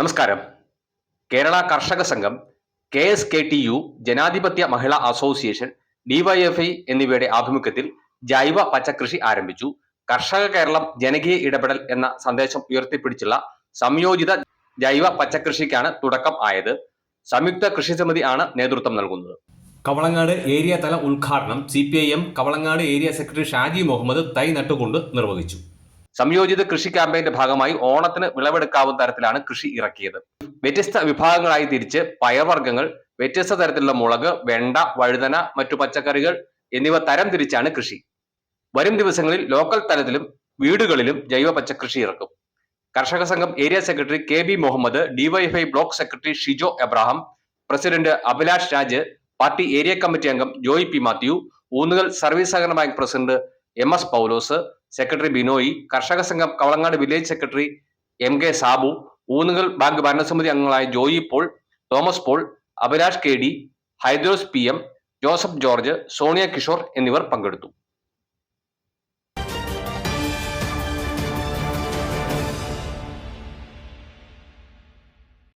നമസ്കാരം. Kerala Karshaka Sangham K S K T U Janadhipathya Mahila association DYFI എന്നിവയുടെ ആഭിമുഖ്യത്തിൽ ജൈവ പച്ചക്കൃഷി ആരംഭിച്ചു. കർഷക കേരളം ജനകീയ ഇടപെടൽ എന്ന സന്ദേശം ഉയർത്തിപ്പിടിച്ചുള്ള സംയോജിത ജൈവ പച്ചക്കൃഷിക്കാണ് തുടക്കം ആയത്. സംയുക്ത കൃഷി സമിതി ആണ് നേതൃത്വം നൽകുന്നത്. കവളങ്ങാട് ഏരിയ തല ഉദ്ഘാടനം C P I M Kavalangad area secretary Shaji Muhammad തൈ നട്ടുകൊണ്ട് നിർവഹിച്ചു. സംയോജിത കൃഷി ക്യാമ്പയിന്റെ ഭാഗമായി ഓണത്തിന് വിളവെടുക്കാവുന്ന തരത്തിലാണ് കൃഷി ഇറക്കിയത്. വ്യത്യസ്ത വിഭാഗങ്ങളായി തിരിച്ച് പയർവർഗങ്ങൾ വ്യത്യസ്ത തരത്തിലുള്ള മുളക് വെണ്ട വഴുതന മറ്റു പച്ചക്കറികൾ എന്നിവ തരം തിരിച്ചാണ് കൃഷി. വരും ദിവസങ്ങളിൽ ലോക്കൽ തലത്തിലും വീടുകളിലും ജൈവ പച്ചക്കൃഷി ഇറക്കും. കർഷക സംഘം area secretary K B Muhammad DYFI block secretary Shijo Abraham president Abhilash Raj party area committee അംഗം ജോയ് പി മാത്യു ഊന്നുകൽ സർവീസ് സഹകരണ bank president M S Paulose secretary Binoy കർഷക സംഘം Kavalangad village secretary M K Sabu Oonnukal bank ഭരണസമിതി അംഗങ്ങളായ Joy Paul Thomas Paul Abhilash K D Hydros P M Joseph George Sonia Kishore എന്നിവർ പങ്കെടുത്തു.